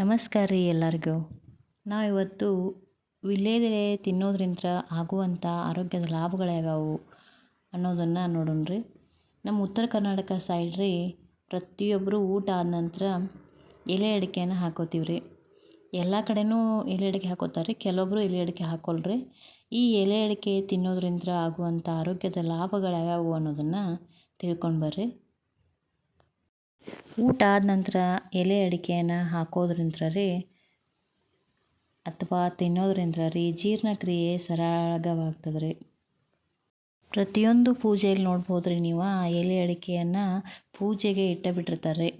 ನಮಸ್ಕಾರ ರೀ ಎಲ್ಲರಿಗೂ. ನಾವು ಇವತ್ತು ವೀಳ್ಯದೆಲೆ ತಿನ್ನೋದ್ರಿಂದ ಆಗುವಂಥ ಆರೋಗ್ಯದ ಲಾಭಗಳು ಯಾವ್ಯಾವು ಅನ್ನೋದನ್ನು ನೋಡೋಣ ರೀ. ನಮ್ಮ ಉತ್ತರ ಕರ್ನಾಟಕ ಸೈಡ್ ರೀ ಪ್ರತಿಯೊಬ್ಬರು ಊಟ ಆದ ನಂತರ ಎಲೆ ಅಡಿಕೆನ ಹಾಕೋತೀವಿ ರೀ. ಎಲ್ಲ ಕಡೆನೂ ಎಲೆ ಅಡಿಕೆ ಹಾಕೋತಾರೆ ರೀ ಕೆಲವೊಬ್ಬರು ಎಲೆ ಅಡಿಕೆ ಹಾಕೋಲ್ರಿ ಈ ಎಲೆ ಅಡಿಕೆ ತಿನ್ನೋದ್ರಿಂದ ಆಗುವಂಥ ಆರೋಗ್ಯದ ಲಾಭಗಳು ಯಾವ್ಯಾವು ಅನ್ನೋದನ್ನು ತಿಳ್ಕೊಂಡು ಬರ್ರಿ. ಊಟ ಆದ ನಂತರ ಎಲೆ ಅಡಿಕೆಯನ್ನು ಹಾಕೋದ್ರಿಂದ ರೀ ಅಥವಾ ತಿನ್ನೋದ್ರಿಂದ ರೀ ಜೀರ್ಣಕ್ರಿಯೆ ಸರಾಗವಾಗ್ತದೆ ರೀ. ಪ್ರತಿಯೊಂದು ಪೂಜೆಯಲ್ಲಿ ನೋಡ್ಬೋದು ರೀ ನೀವು, ಆ ಎಲೆ ಅಡಿಕೆಯನ್ನು ಪೂಜೆಗೆ ಇಟ್ಟು ಬಿಟ್ಟಿರ್ತಾರೆ ರೀ.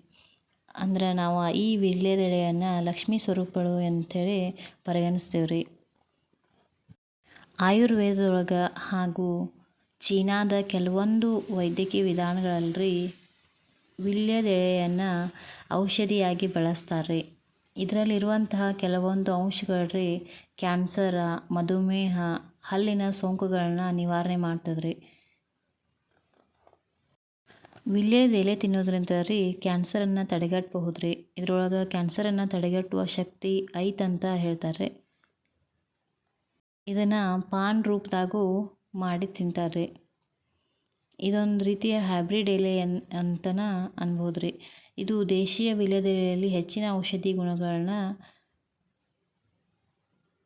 ಅಂದ್ರೆ ನಾವು ಈ ವಿಳ್ಯದೆಳೆಯನ್ನು ಲಕ್ಷ್ಮೀ ಸ್ವರೂಪಗಳು ಅಂಥೇಳಿ ಪರಿಗಣಿಸ್ತೀವಿ ರೀ. ಆಯುರ್ವೇದದೊಳಗೆ ಹಾಗೂ ಚೀನಾದ ಕೆಲವೊಂದು ವೈದ್ಯಕೀಯ ವಿಧಾನಗಳಲ್ಲಿ ವೀಳ್ಯದೆಲೆಯನ್ನು ಔಷಧಿಯಾಗಿ ಬಳಸ್ತಾರೆ. ಇದರಲ್ಲಿರುವಂತಹ ಕೆಲವೊಂದು ಅಂಶಗಳು ರೀ ಕ್ಯಾನ್ಸರ, ಮಧುಮೇಹ, ಹಲ್ಲಿನ ಸೋಂಕುಗಳನ್ನ ನಿವಾರಣೆ ಮಾಡ್ತದೆ ರೀ ವೀಳ್ಯದೆಲೆ ತಿನ್ನೋದ್ರಿಂದ ರೀ ಕ್ಯಾನ್ಸರನ್ನು ತಡೆಗಟ್ಟಬಹುದು ರೀ ಇದ್ರೊಳಗೆ ಕ್ಯಾನ್ಸರನ್ನು ತಡೆಗಟ್ಟುವ ಶಕ್ತಿ ಐತಂತ ಹೇಳ್ತಾರೆ. ಇದನ್ನು ಪಾನ್ ರೂಪದಾಗೂ ಮಾಡಿ ತಿಂತಾರೆ ಇದೊಂದು ರೀತಿಯ ಹೈಬ್ರಿಡ್ ಎಲೆ ಅನ್, ಅಂತನ ಅನ್ಬೋದು ರೀ ಇದು ದೇಶೀಯ ವೀಳ್ಯದೆಲೆಯಲ್ಲಿ ಹೆಚ್ಚಿನ ಔಷಧಿ ಗುಣಗಳನ್ನ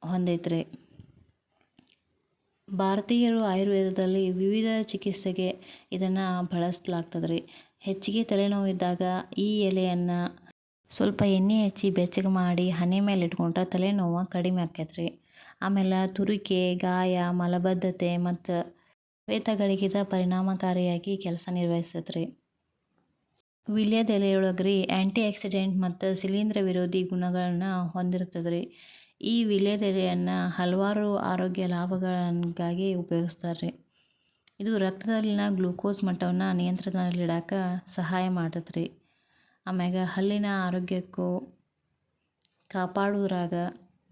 ಹೊಂದೈತ್ರಿ. ಭಾರತೀಯರು ಆಯುರ್ವೇದದಲ್ಲಿ ವಿವಿಧ ಚಿಕಿತ್ಸೆಗೆ ಇದನ್ನು ಬಳಸಲಾಗ್ತದೆ ರೀ ಹೆಚ್ಚಿಗೆ ತಲೆನೋವು ಇದ್ದಾಗ ಈ ಎಲೆಯನ್ನು ಸ್ವಲ್ಪ ಎಣ್ಣೆ ಹಚ್ಚಿ ಬೆಚ್ಚಗೆ ಮಾಡಿ ಹನಿ ಮೇಲೆ ಇಟ್ಕೊಂಡ್ರೆ ತಲೆನೋವು ಕಡಿಮೆ ಆಕೈತೆ ರೀ ಆಮೇಲೆ ತುರಿಕೆ, ಗಾಯ, ಮಲಬದ್ಧತೆ ಮತ್ತು ಶ್ವೇತಗಳಿಗಿದ ಪರಿಣಾಮಕಾರಿಯಾಗಿ ಕೆಲಸ ನಿರ್ವಹಿಸತ್ರಿ. ರೀ ವೀಳ್ಯದೆಲೆಯೊಳಗೆ ರೀ ಆ್ಯಂಟಿ ಆಕ್ಸಿಡೆಂಟ್ ಮತ್ತು ಶಿಲೀಂಧ್ರ ವಿರೋಧಿ ಗುಣಗಳನ್ನು ಹೊಂದಿರ್ತದ್ರಿ. ಈ ವೀಳ್ಯದೆಲೆಯನ್ನು ಹಲವಾರು ಆರೋಗ್ಯ ಲಾಭಗಳಿಗಾಗಿ ಉಪಯೋಗಿಸ್ತಾರೆ ರೀ ಇದು ರಕ್ತದಲ್ಲಿನ ಗ್ಲೂಕೋಸ್ ಮಟ್ಟವನ್ನು ನಿಯಂತ್ರಣದಲ್ಲಿಡಾಕ ಸಹಾಯ ಮಾಡತ್ರಿ ಆಮ್ಯಾಗ ಹಲ್ಲಿನ ಆರೋಗ್ಯಕ್ಕೂ ಕಾಪಾಡೋದ್ರಾಗ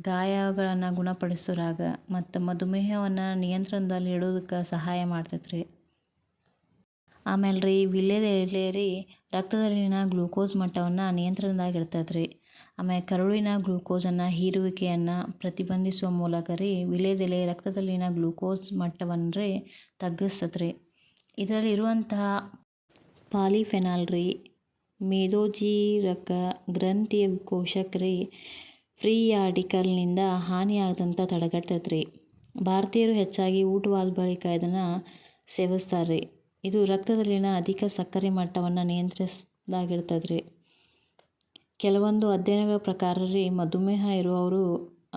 ಗಾಯಗಳನ್ನು ಗುಣಪಡಿಸೋರಾಗ ಮತ್ತು ಮಧುಮೇಹವನ್ನು ನಿಯಂತ್ರಣದಲ್ಲಿ ಇಡೋದಕ್ಕೆ ಸಹಾಯ ಮಾಡ್ತೈತೆ ರೀ ಆಮೇಲೆ ರೀ ವೀಳ್ಯದೆಲೆ ರೀ ರಕ್ತದಲ್ಲಿನ ಗ್ಲೂಕೋಸ್ ಮಟ್ಟವನ್ನು ನಿಯಂತ್ರಣದಾಗ ಇರ್ತದೆ ರೀ ಆಮೇಲೆ ಕರುಳಿನ ಗ್ಲೂಕೋಸನ್ನು ಹೀರುವಿಕೆಯನ್ನು ಪ್ರತಿಬಂಧಿಸುವ ಮೂಲಕ ರೀ ವಿಲೇದೆಲೆ ರಕ್ತದಲ್ಲಿನ ಗ್ಲೂಕೋಸ್ ಮಟ್ಟವನ್ನು ರೀ ತಗ್ಗಿಸ್ತದೆ ರೀ ಇದರಲ್ಲಿರುವಂತಹ ಪಾಲಿಫೆನಾಲ್ ರೀ, ಮೇದೋಜೀರಕ ಗ್ರಂಥಿಯ ಕೋಶಕ್ಕೆ ರೀ ಫ್ರೀ ಆರ್ಟಿಕಲ್ನಿಂದ ಹಾನಿ ಆಗದಂತ ರೀ ಭಾರತೀಯರು ಹೆಚ್ಚಾಗಿ ಊಟವಾದ ಬಳಿಕ ಇದನ್ನು ಸೇವಿಸ್ತಾರೆ ರೀ ಇದು ರಕ್ತದಲ್ಲಿನ ಅಧಿಕ ಸಕ್ಕರೆ ಮಟ್ಟವನ್ನು ನಿಯಂತ್ರಿಸ್ದಾಗಿರ್ತದೆ ರೀ ಕೆಲವೊಂದು ಅಧ್ಯಯನಗಳ ಪ್ರಕಾರ ರೀ, ಮಧುಮೇಹ ಇರುವವರು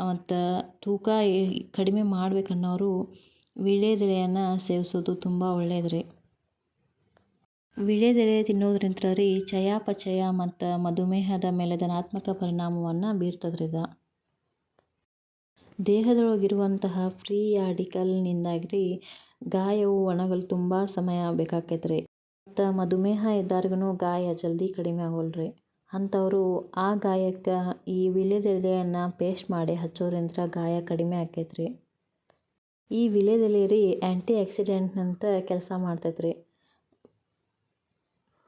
ಮತ್ತು ತೂಕ ಕಡಿಮೆ ಮಾಡ್ಬೇಕನ್ನೋರು ವೀಳ್ಯದೆಲೆಯನ್ನು ಸೇವಿಸೋದು ತುಂಬ ಒಳ್ಳೆಯದು ರೀ ವೀಳ್ಯದೆಲೆ ತಿನ್ನೋದ್ರಿಂದ ರೀ ಚಯಾಪಚಯ ಮತ್ತು ಮಧುಮೇಹದ ಮೇಲೆ ಧನಾತ್ಮಕ ಪರಿಣಾಮವನ್ನು ಬೀರ್ತದ್ರಿ ದೇಹದೊಳಗಿರುವಂತಹ ಫ್ರೀ ಆರ್ಟಿಕಲ್ನಿಂದಾಗಿ ರೀ ಗಾಯವು ಒಣಗಲು ತುಂಬ ಸಮಯ ಬೇಕಾಕೈತೆ ರೀ. ಮತ್ತು ಮಧುಮೇಹ ಇದ್ದಾರ್ಗೂ ಗಾಯ ಜಲ್ದಿ ಕಡಿಮೆ ಆಗೋಲ್ಲ ಅಂಥವರು ಆ ಗಾಯಕ್ಕೆ ಈ ವೀಳ್ಯದೆಲೆಯನ್ನು ಪೇಸ್ಟ್ ಮಾಡಿ ಹಚ್ಚೋದ್ರಿಂದ ಗಾಯ ಕಡಿಮೆ ಆಕೈತೆ ರೀ. ಈ ವೀಳ್ಯದೆಲೆ ರೀ ಆ್ಯಂಟಿ ಆಕ್ಸಿಡೆಂಟ್ನಂತ ಕೆಲಸ ಮಾಡ್ತೈತೆ ರೀ.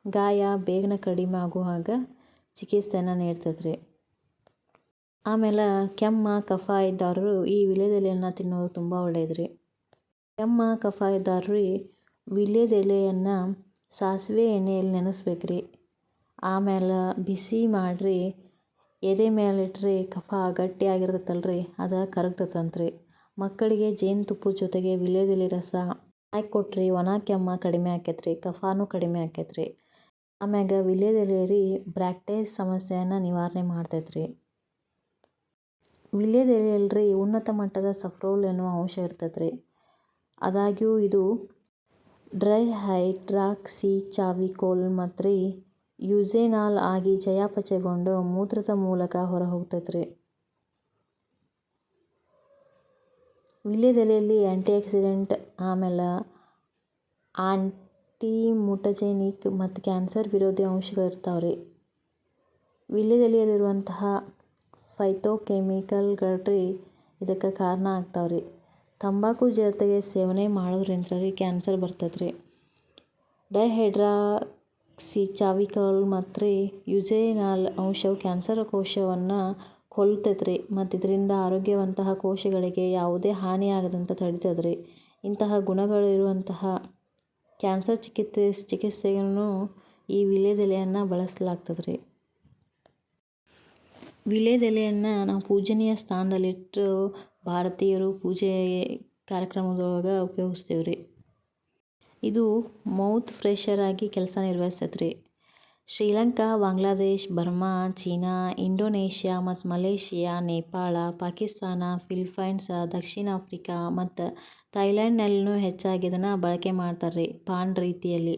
ಗಾಯ ಬೇಗನೆ ಕಡಿಮೆ ಆಗೋ ಹಾಗೆ ಚಿಕಿತ್ಸೆನ ಆಮೇಲೆ ಕೆಮ್ಮ, ಕಫ ಇದ್ದವರು ಈ ವಿಲೇದೆಲೆಯನ್ನು ತಿನ್ನೋದು ತುಂಬ ಒಳ್ಳೆಯದು ಕೆಮ್ಮ, ಕಫ ಇದ್ದವ್ರಿ ರೀ ವೀಳ್ಯದೆಲೆಯನ್ನು ಸಾಸಿವೆ ಎಣ್ಣೆಯಲ್ಲಿ ನೆನೆಸ್ಬೇಕು ರೀ ಆಮೇಲೆ ಬಿಸಿ ಮಾಡಿರಿ. ಎದೆ ಮೇಲೆ ಇಟ್ರಿ ಕಫ ಗಟ್ಟಿಯಾಗಿರ್ತೈತಲ್ಲ ರೀ ಅದು ಕರಗ್ತತಂತ್ರಿ. ಮಕ್ಕಳಿಗೆ ಜೇನುತುಪ್ಪದ ಜೊತೆಗೆ ವಿಲೇದೆಲೆ ರಸ ಹಾಕಿ ಕೊಟ್ರಿ ಒಣ ಕೆಮ್ಮ ಕಡಿಮೆ ಆಕೈತ್ರಿ, ಕಫನೂ ಕಡಿಮೆ ಆಕೈತ್ರಿ. ಆಮ್ಯಾಗ ವೀಳ್ಯದೆಲೆ ರೀ ಬ್ರ್ಯಾಕ್ಟೇಜ್ ಸಮಸ್ಯೆಯನ್ನು ನಿವಾರಣೆ ಮಾಡ್ತೈತೆ ವೀಳ್ಯದೆಲೆಯಲ್ಲಿ ಉನ್ನತ ಮಟ್ಟದ ಸಫ್ರೋಲ್ ಎನ್ನುವ ಅಂಶ ಇರ್ತೈತೆ ಆದಾಗ್ಯೂ ಇದು ಡ್ರೈ ಹೈಡ್ರಾಕ್ಸಿಚಾವಿಕೋಲ್ ಮತ್ತು ರೀ ಯುಜೆನಾಲ್ ಆಗಿ ಚಯಾಪಚಯಗೊಂಡು ಮೂತ್ರದ ಮೂಲಕ ಹೊರಹೋಗ್ತೈತೆ ರೀ ವಿಲ್ಯದೆಲೆಯಲ್ಲಿ ಆ್ಯಂಟಿ ಆಕ್ಸಿಡೆಂಟ್ ಆಮೇಲೆ ಆಂಟಿಮುಟಜೆನಿಕ್ ಮತ್ತು ಕ್ಯಾನ್ಸರ್ ವಿರೋಧಿ ಅಂಶಗಳಿರ್ತಾವೆ ರೀ ವೀಳ್ಯದೆಲೆಯಲ್ಲಿರುವಂತಹ ಫೈಟೋಕೆಮಿಕಲ್ಗಳು ರೀ ಇದಕ್ಕೆ ಕಾರಣ ಆಗ್ತಾವೆ ರೀ ತಂಬಾಕು ಜೊತೆಗೆ ಸೇವನೆ ಮಾಡೋದ್ರಿಂದ ರೀ ಕ್ಯಾನ್ಸರ್ ಬರ್ತದೆ ರೀ ಡೈಹೈಡ್ರಾ ಸಿಚಾವಿಕಲ್ ಮತ್ತು ಯುಜೇನಾಲ್ ಅಂಶವು ಕ್ಯಾನ್ಸರ್ ಕೋಶವನ್ನು ಕೊಲ್ತೈತ್ರಿ ಮತ್ತು ಇದರಿಂದ ಆರೋಗ್ಯವಂತಹ ಕೋಶಗಳಿಗೆ ಯಾವುದೇ ಹಾನಿಯಾಗದಂತ ತಡಿತದ್ರಿ. ಇಂತಹ ಗುಣಗಳಿರುವಂತಹ ಕ್ಯಾನ್ಸರ್ ಚಿಕಿತ್ಸೆ ಚಿಕಿತ್ಸೆಯನ್ನು ಈ ವೀಳ್ಯದೆಲೆಯನ್ನು ಬಳಸಲಾಗ್ತದ್ರಿ. ವೀಳ್ಯದೆಲೆಯನ್ನು ನಾವು ಪೂಜನೀಯ ಸ್ಥಾನದಲ್ಲಿಟ್ಟು ಭಾರತೀಯರು ಪೂಜೆ ಕಾರ್ಯಕ್ರಮದೊಳಗೆ ಉಪಯೋಗಿಸ್ತೇವೆ ರೀ ಇದು ಮೌತ್ ಫ್ರೆಶರ್ ಆಗಿ ಕೆಲಸ ನಿರ್ವಹಿಸ್ತೈತ್ರಿ Sri Lanka, Bangladesh, Burma, China, Indonesia ಮತ್ತು ಮಲೇಷಿಯಾ, ನೇಪಾಳ, ಪಾಕಿಸ್ತಾನ ಫಿಲಿಪೈನ್ಸ್ ದಕ್ಷಿಣ ಆಫ್ರಿಕಾ ಮತ್ತು ಥೈಲ್ಯಾಂಡ್ನಲ್ಲೂ ಹೆಚ್ಚಾಗಿ ಇದನ್ನು ಬಳಕೆ ಮಾಡ್ತಾರೆ ಪಾನ್ ರೀತಿಯಲ್ಲಿ.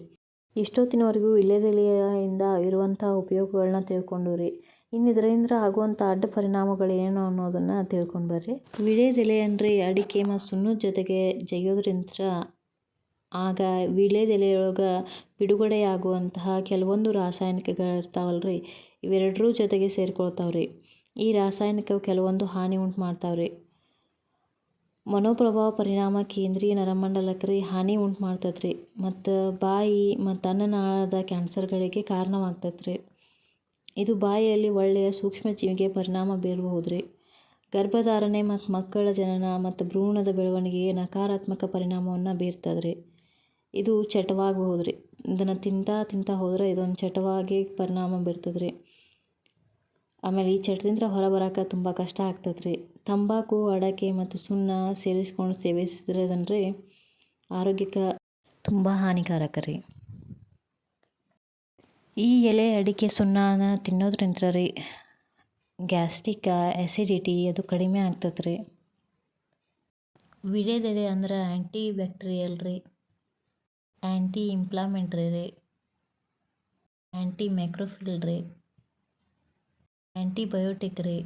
ಇಷ್ಟೊತ್ತಿನವರೆಗೂ ವೀಳ್ಯದೆಲೆಯಿಂದ ಇರುವಂಥ ಉಪಯೋಗಗಳನ್ನ ತಿಳ್ಕೊಂಡು ರೀ ಇನ್ನು ಇದರಿಂದ ಆಗುವಂಥ ಅಡ್ಡ ಪರಿಣಾಮಗಳೇನು ಅನ್ನೋದನ್ನು ತಿಳ್ಕೊಂಡು ಬರ್ರಿ. ವೀಳ್ಯದೆಲೆ ಅಂದರೆ ಅಡಿಕೆ ಮತ್ತು ಸುಣ್ಣದ ಜೊತೆಗೆ ಜಗಿಯೋದ್ರಿಂದ ಆಗ ವೀಳ್ಯದೆಲೆಯೊಳಗೆ ಬಿಡುಗಡೆಯಾಗುವಂತಹ ಕೆಲವೊಂದು ರಾಸಾಯನಿಕಗಳಿರ್ತಾವಲ್ಲ ರೀ ಇವೆರಡರೂ ಜೊತೆಗೆ ಸೇರಿಕೊಳ್ತಾವೆ ರೀ ಈ ರಾಸಾಯನಿಕವು ಕೆಲವೊಂದು ಹಾನಿ ಉಂಟು ಮಾಡ್ತಾವೆ ರೀ ಮನೋಪ್ರಭಾವ ಪರಿಣಾಮ ಕೇಂದ್ರೀಯ ನರಮಂಡಲಕ್ಕೆ ರೀ ಹಾನಿ ಉಂಟು ಮಾಡ್ತದೆ ರೀ ಮತ್ತು ಬಾಯಿ ಮತ್ತು ಅನ್ನನಾಳದ ಕ್ಯಾನ್ಸರ್ಗಳಿಗೆ ಕಾರಣವಾಗ್ತದೆ ರೀ ಇದು ಬಾಯಿಯಲ್ಲಿ ಒಳ್ಳೆಯ ಸೂಕ್ಷ್ಮಜೀವಿಗೆ ಪರಿಣಾಮ ಬೀರಬಹುದು ರೀ ಗರ್ಭಧಾರಣೆ ಮತ್ತು ಮಕ್ಕಳ ಜನನ ಮತ್ತು ಭ್ರೂಣದ ಬೆಳವಣಿಗೆಗೆ ನಕಾರಾತ್ಮಕ ಪರಿಣಾಮವನ್ನು ಬೀರ್ತದೆ ರೀ ಇದು ಚಟವಾಗಿ ಹೋದ್ರಿ. ಇದನ್ನು ತಿಂತಾ ತಿಂತಾ ಹೋದ್ರೆ ಇದೊಂದು ಚಟವಾಗಿ ಪರಿಣಾಮ ಬೀರ್ತದೆ ರೀ ಆಮೇಲೆ ಈ ಚಟದಿಂದ ಹೊರಬರೋಕೆ ತುಂಬ ಕಷ್ಟ ಆಗ್ತದೆ ರೀ ತಂಬಾಕು, ಅಡಕೆ ಮತ್ತು ಸುಣ್ಣ ಸೇರಿಸ್ಕೊಂಡು ಅದನ್ನು ಆರೋಗ್ಯಕ್ಕೆ ತುಂಬ ಹಾನಿಕಾರಕ ರೀ ಈ ಎಲೆ, ಅಡಿಕೆ, ಸುಣ್ಣನ ತಿನ್ನೋದ್ರಿಂದ ರೀ ಗ್ಯಾಸ್ಟ್ರಿಕ್ ಆ್ಯಸಿಡಿಟಿ ಅದು ಕಡಿಮೆ ಆಗ್ತದೆ ರೀ ವಿಡೇದೆಲೆ ಅಂದ್ರೆ ಆ್ಯಂಟಿ ಬ್ಯಾಕ್ಟೀರಿಯಲ್ ರೀ. ಆ್ಯಂಟಿ ಇಂಪ್ಲಾಮೆಂಟ್ರಿ ರೇ ಆ್ಯಂಟಿ ಮ್ಯಾಕ್ರೋಫಿಲ್ ರೀ ಆ್ಯಂಟಿಬಯೋಟಿಕ್ ರೀ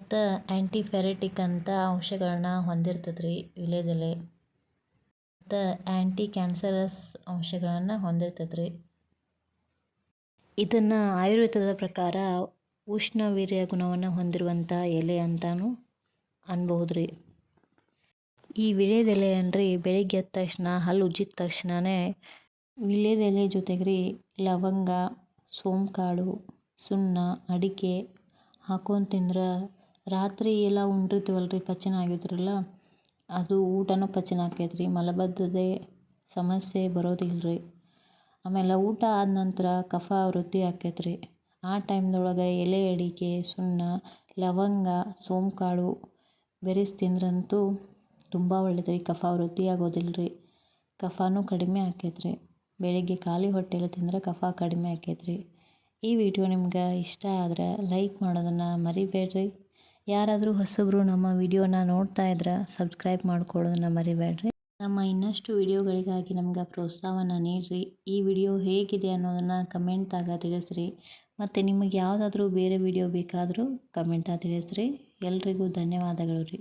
ಮತ್ತು ಆ್ಯಂಟಿಫೆರೆಟಿಕ್ ಅಂತ ಅಂಶಗಳನ್ನ ಹೊಂದಿರ್ತದೆ ರೀ ವೀಳ್ಯದೆಲೆ ಮತ್ತು ಆ್ಯಂಟಿ ಕ್ಯಾನ್ಸರಸ್ ಅಂಶಗಳನ್ನು ಹೊಂದಿರ್ತದೆ ರೀ ಇದನ್ನು ಆಯುರ್ವೇದದ ಪ್ರಕಾರ ಉಷ್ಣವೀರ್ಯ ಗುಣವನ್ನು ಹೊಂದಿರುವಂಥ ಎಲೆ ಅಂತಲೂ ಅನ್ಬಹುದು ರೀ ಈ ವೀಳ್ಯದೆಲೆ ಅನ್ರಿ ಬೆಳಿಗ್ಗೆ ಎದ್ದ ತಕ್ಷಣ, ಹಲ್ಲು ಉಜ್ಜಿದ ತಕ್ಷಣನೇ ವೀಳ್ಯದೆಲೆ ಜೊತೆಗೆ ರೀ ಲವಂಗ, ಸೋಂಕಾಳು, ಸುಣ್ಣ, ಅಡಿಕೆ ಹಾಕೊಂಡು ತಿಂದ್ರೆ ರಾತ್ರಿ ಎಲ್ಲ ಉಂಡಿರ್ತೀವಲ್ಲ ರೀ ಪಚನ ಆಗಿದ್ರಲ್ಲ, ಅದು ಊಟನೂ ಪಚನ ಆಕೈತೆ ರೀ ಮಲಬದ್ಧತೆ ಸಮಸ್ಯೆ ಬರೋದಿಲ್ಲ ರೀ ಆಮೇಲೆ ಊಟ ಆದ ನಂತರ ಕಫ ವೃದ್ಧಿ ಆಕೈತೆ ರೀ ಆ ಟೈಮ್ದೊಳಗೆ ಎಲೆ ಅಡಿಕೆ, ಸುಣ್ಣ, ಲವಂಗ, ಸೋಂಕಾಳು ಬೆರೆಸಿ ತಿಂದ್ರಂತೂ ತುಂಬ ಒಳ್ಳೇದು ರೀ ಕಫ ವೃದ್ಧಿ ಆಗೋದಿಲ್ಲ ರೀ ಕಫನೂ ಕಡಿಮೆ ಆಕೈತೆ ರೀ ಬೆಳಿಗ್ಗೆ ಖಾಲಿ ಹೊಟ್ಟೆಯಲ್ಲಿ ತಿಂದರೆ ಕಫ ಕಡಿಮೆ ಆಕೈತೆ ರೀ ಈ ವಿಡಿಯೋ ನಿಮ್ಗೆ ಇಷ್ಟ ಆದ್ರೆ ಲೈಕ್ ಮಾಡೋದನ್ನು ಮರಿಬೇಡ್ರಿ. ಯಾರಾದರೂ ಹೊಸಬ್ರು ನಮ್ಮ ವಿಡಿಯೋನ ನೋಡ್ತಾ ಇದ್ರೆ ಸಬ್ಸ್ಕ್ರೈಬ್ ಮಾಡ್ಕೊಳ್ಳೋದನ್ನು ಮರಿಬೇಡ್ರಿ. ನಮ್ಮ ಇನ್ನಷ್ಟು ವಿಡಿಯೋಗಳಿಗಾಗಿ ನಮ್ಗೆ ಪ್ರೋತ್ಸಾಹನ ನೀಡಿರಿ. ಈ ವಿಡಿಯೋ ಹೇಗಿದೆ ಅನ್ನೋದನ್ನು ಕಮೆಂಟ್ದಾಗ ತಿಳಿಸ್ರಿ. ಮತ್ತು ನಿಮಗೆ ಯಾವುದಾದ್ರೂ ಬೇರೆ ವಿಡಿಯೋ ಬೇಕಾದರೂ ಕಮೆಂಟಾಗಿ ತಿಳಿಸ್ರಿ. ಎಲ್ರಿಗೂ ಧನ್ಯವಾದಗಳು ರೀ.